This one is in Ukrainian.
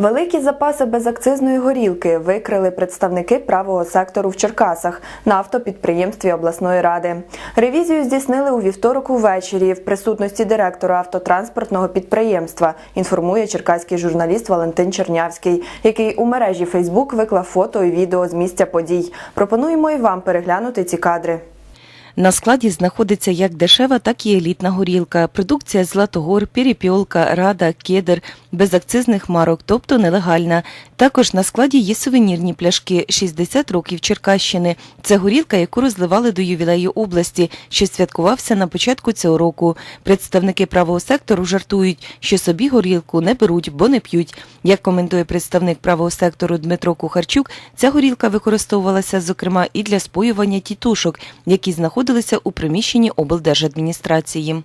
Великі запаси безакцизної горілки викрили представники правого сектору в Черкасах на автопідприємстві обласної ради. Ревізію здійснили у вівторок увечері в присутності директора автотранспортного підприємства. Інформує черкаський журналіст Валентин Чернявський, який у мережі Фейсбук виклав фото і відео з місця подій. Пропонуємо і вам переглянути ці кадри. На складі знаходиться як дешева, так і елітна горілка. Продукція Златогор, Перепьолка, Рада, Кедр, безакцизних марок, тобто нелегальна. Також на складі є сувенірні пляшки 60 років Черкащини. Це горілка, яку розливали до ювілею області, що святкувався на початку цього року. Представники правого сектору жартують, що собі горілку не беруть, бо не п'ють. Як коментує представник правого сектору Дмитро Кухарчук, ця горілка використовувалася зокрема і для споювання тітушок, які знаходилися у приміщенні облдержадміністрації.